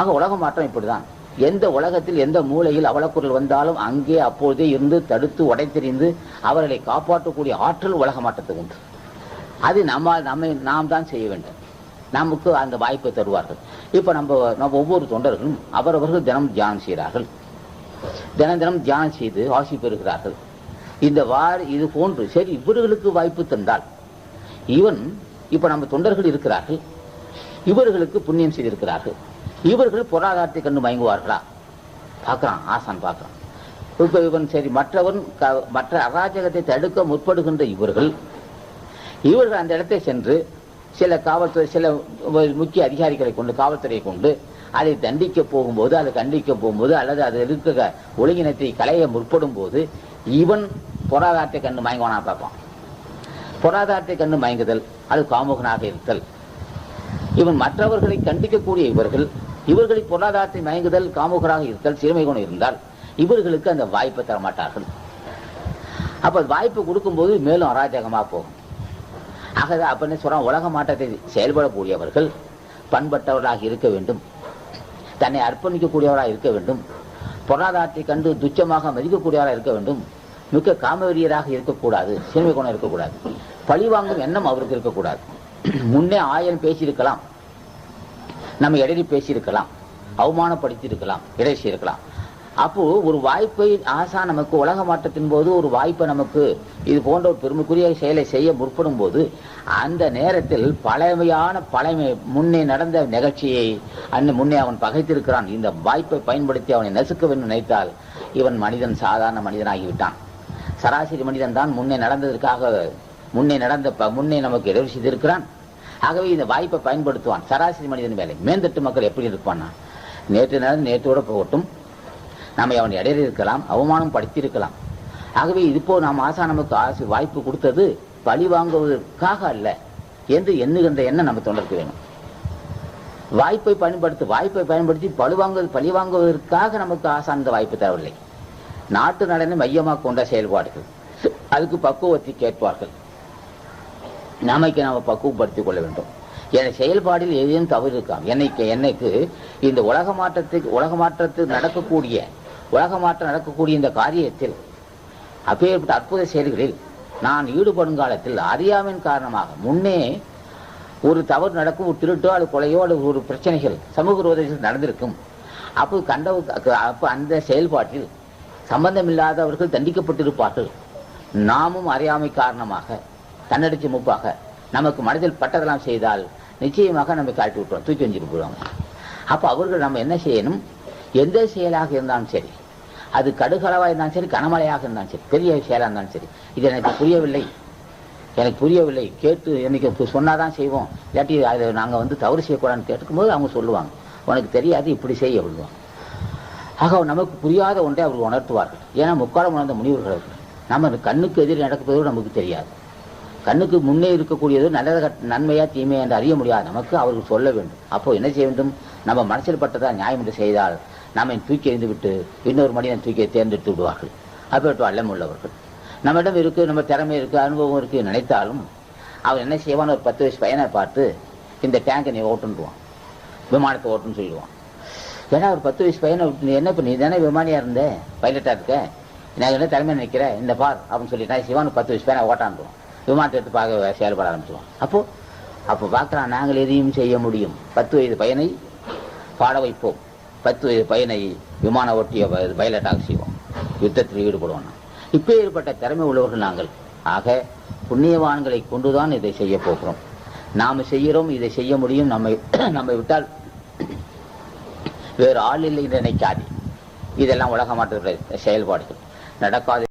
ஆக உலக மாற்றம் இப்படிதான். எந்த உலகத்தில் எந்த மூலையில் அவலக்குரல் வந்தாலும் அங்கே அப்போதே இருந்து தடுத்து உடைத்தெறிந்து அவர்களை காப்பாற்றக்கூடிய ஆற்றல் உலக மாற்றத்துக்கு உண்டு. அது நம்ம நம்மை நாம் தான் செய்ய வேண்டும். நமக்கு அந்த வாய்ப்பை தருவார்கள். இப்போ நம்ம நம்ம ஒவ்வொரு தொண்டர்களும் அவரவர்கள் தினம் தியானம் செய்கிறார்கள். தினம் தினம் தியானம் செய்து ஆசி பெறுகிறார்கள். இந்த வார் இது போன்று சரி இவர்களுக்கு வாய்ப்பு தந்தால் இவன் இப்போ நம்ம தொண்டர்கள் இருக்கிறார்கள். இவர்களுக்கு புண்ணியம் செய்திருக்கிறார்கள். இவர்கள் பொருளாதாரத்தை கண்டு மயங்குவார்களா? பார்க்கறான் ஆசான் பார்க்கறான். இப்ப இவன் சரி மற்றவன் க- மற்ற அராஜகத்தை தடுக்க முற்படுகின்ற இவர்கள் இவர்கள் அந்த இடத்தை சென்று சில காவல்துறை சில முக்கிய அதிகாரிகளை கொண்டு காவல்துறையை கொண்டு அதை தண்டிக்க போகும்போது அதை கண்டிக்க போகும்போது அல்லது அது இருக்கிற ஒழுங்கினத்தை களைய முற்படும் போது இவன் பொருளாதாரத்தை கண்டு மயங்குவானா பார்ப்பான். பொருளாதாரத்தை கண்டு மயங்குதல் அது காமுகனாக இருத்தல். இவன் மற்றவர்களை கண்டிக்கக்கூடிய இவர்கள் இவர்களை பொருளாதாரத்தை மயங்குதல் காமுகராக இருத்தல் சிறுமை குணம் இருந்தால் இவர்களுக்கு அந்த வாய்ப்பை தர மாட்டார்கள் அப்ப வாய்ப்பு கொடுக்கும்போது மேலும் அராஜகமா போகும். ஆகவே அப்ப என்ன சொல்றான் உலக மாற்றத்தை செயல்படக்கூடியவர்கள் பண்பட்டவர்களாக இருக்க வேண்டும். தன்னை அர்ப்பணிக்கக்கூடியவராக இருக்க வேண்டும். பொருளாதாரத்தை கண்டு துச்சமாக மதிக்கக்கூடியவராக இருக்க வேண்டும். மிக்க காமவெறியராக இருக்கக்கூடாது. சிறுமை குணம் இருக்கக்கூடாது. பழிவாங்கும் எண்ணம் அவருக்கு இருக்கக்கூடாது. முன்னே ஆயிரம் பேசியிருக்கலாம். நம்ம இடையில பேசியிருக்கலாம் அவமானப்படுத்தியிருக்கலாம் இடைச்சி இருக்கலாம் அப்போ ஒரு வாய்ப்பை ஆசா நமக்கு உலக மாற்றத்தின் போது ஒரு வாய்ப்பை நமக்கு இது போன்ற ஒரு பெருமைக்குரிய செயலை செய்ய முற்படும் போது அந்த நேரத்தில் பழமையான பழமை முன்னே நடந்த நிகழ்ச்சியை அன்னை முன்னே அவன் பகைத்திருக்கிறான். இந்த வாய்ப்பை பயன்படுத்தி அவனை நசுக்க வேண்டும் நினைத்தால் இவன் மனிதன் சாதாரண மனிதனாகிவிட்டான் சராசரி மனிதன் தான் முன்னே நடந்ததற்காக முன்னே நடந்த ப- முன்னே நமக்கு இடர் செய்திருக்கிறான் ஆகவே இந்த வாய்ப்பை பயன்படுத்துவான். சராசரி மனிதன் வேலை மேந்தட்டு மக்கள் எப்படி இருப்பான்னா? நேற்று நேரம் நேற்றோட போகட்டும். நம்ம அவன் இடையில இருக்கலாம் அவமானம் படுத்தியிருக்கலாம். ஆகவே இதுபோ நாம் ஆசா நமக்கு ஆசை வாய்ப்பு கொடுத்தது பழி வாங்குவதற்காக அல்ல என்று எண்ணுகின்ற எண்ணம் நம்ம தொண்டருக்கு வேணும். வாய்ப்பை பயன்படுத்தி வாய்ப்பை பயன்படுத்தி பழுவாங்க பழி வாங்குவதற்காக நமக்கு ஆசா வாய்ப்பு தேவையில்லை. நாட்டு நலனை மையமாக கொண்ட செயல்பாடுகள். அதுக்கு பக்குவத்தை கேட்பார்கள். நமக்கு நாம் பக்குவப்படுத்திக் கொள்ள வேண்டும். என் செயல்பாடில் ஏதேனும் தவறு இருக்காம் என்னைக்கு என்னைக்கு இந்த உலக மாற்றத்துக்கு உலக மாற்றத்துக்கு நடக்கக்கூடிய உலக மாற்றம் நடக்கக்கூடிய இந்த காரியத்தில் அப்பேற்பட்ட அற்புத செயல்களில் நான் ஈடுபடும் காலத்தில் அறியாமையின் காரணமாக முன்னே ஒரு தவறு நடக்கும் ஒரு திருட்டோ அல்லது கொலையோ அல்லது ஒரு பிரச்சனைகள் சமூக விரோதங்கள் நடந்திருக்கும். அப்போ கண்ட அப்போ அந்த செயல்பாட்டில் சம்பந்தமில்லாதவர்கள் தண்டிக்கப்பட்டிருப்பார்கள். நாமும் அறியாமை காரணமாக தன்னடிச்சு முப்பாக நமக்கு மனதில் பட்டதெல்லாம் செய்தால் நிச்சயமாக நம்ம காட்டி விட்டுருவோம். தூக்கி வஞ்சிட்டு போடுவாங்க அப்போ அவர்கள் நம்ம என்ன செய்யணும்? எந்த செயலாக இருந்தாலும் சரி அது கடுகளவாக இருந்தாலும் சரி கனமழையாக இருந்தாலும் சரி பெரிய செயலாக இருந்தாலும் சரி இது எனக்கு புரியவில்லை. எனக்கு புரியவில்லை. கேட்டு எனக்கு சொன்னாதான் செய்வோம். இல்லாட்டி அதை நாங்கள் வந்து தவறு செய்யக்கூடாதுன்னு கேட்டுக்கும்போது அவங்க சொல்லுவாங்க. உனக்கு தெரியாது இப்படி செய்ய விடுவாங்க ஆக நமக்கு புரியாத ஒன்றை அவர்கள் உணர்த்துவார்கள். ஏன்னா முக்காலம் உணர்ந்த முனிவர்கள் அவர்கள். நம்ம கண்ணுக்கு எதிர் நடப்பதோடு நமக்கு தெரியாது. கண்ணுக்கு முன்னே இருக்கக்கூடியது நல்லத கட்- நன்மையா தீமையா என்று அறிய முடியாது. நமக்கு அவர்கள் சொல்ல வேண்டும். அப்போ என்ன செய்ய வேண்டும்? நம்ம மனசில் பட்டதா நியாயம் என்று செய்தால் நம்மை தூக்கி எறிந்து விட்டு இன்னொரு மனிதன் தூக்கி தேர்ந்தெடுத்து விடுவார்கள். அப்பேற்ற அல்லம் உள்ளவர்கள். நம்மிடம் இருக்கு நம்ம திறமை இருக்கு அனுபவம் இருக்கு நினைத்தாலும் அவன் என்ன செய்வான்? ஒரு பத்து வயசு பையனை பார்த்து இந்த டேங்கை நீ ஓட்டுன்றுவான். விமானத்தை ஓட்டுன்னு சொல்லிடுவான் ஏன்னா ஒரு பத்து வயசு பையனை நீ என்ன இப்ப நீ தானே விமானியா இருந்த? பைலட்டா இருக்க? நான் என்ன தலைமை நினைக்கிறேன் இந்த பார் அப்படின்னு சொல்லிட்டு செய்வான் பத்து வயசு பையனை ஓட்டாண்டுவான் விமானத்திற்கு பார்க்க செயல்பட ஆரம்பிச்சுவான் அப்போ அப்போ பார்க்கலாம் நாங்கள் எதையும் செய்ய முடியும். பத்து வயது பையனை பாட வைப்போம். பத்து வயது பையனை விமான ஓட்டிய பைலட்டாக செய்வோம். யுத்தத்தில் ஈடுபடுவோம் இப்போ ஏற்பட்ட திறமை உள்ளவர்கள் நாங்கள். ஆக புண்ணியவான்களை கொண்டுதான் இதை செய்ய போகிறோம். நாம செய்கிறோம் இதை செய்ய முடியும். நம்மை நம்மை விட்டால் வேறு ஆள் இல்லை என்று இதெல்லாம் உலக மாற்ற செயல்பாடுகள். நடக்காது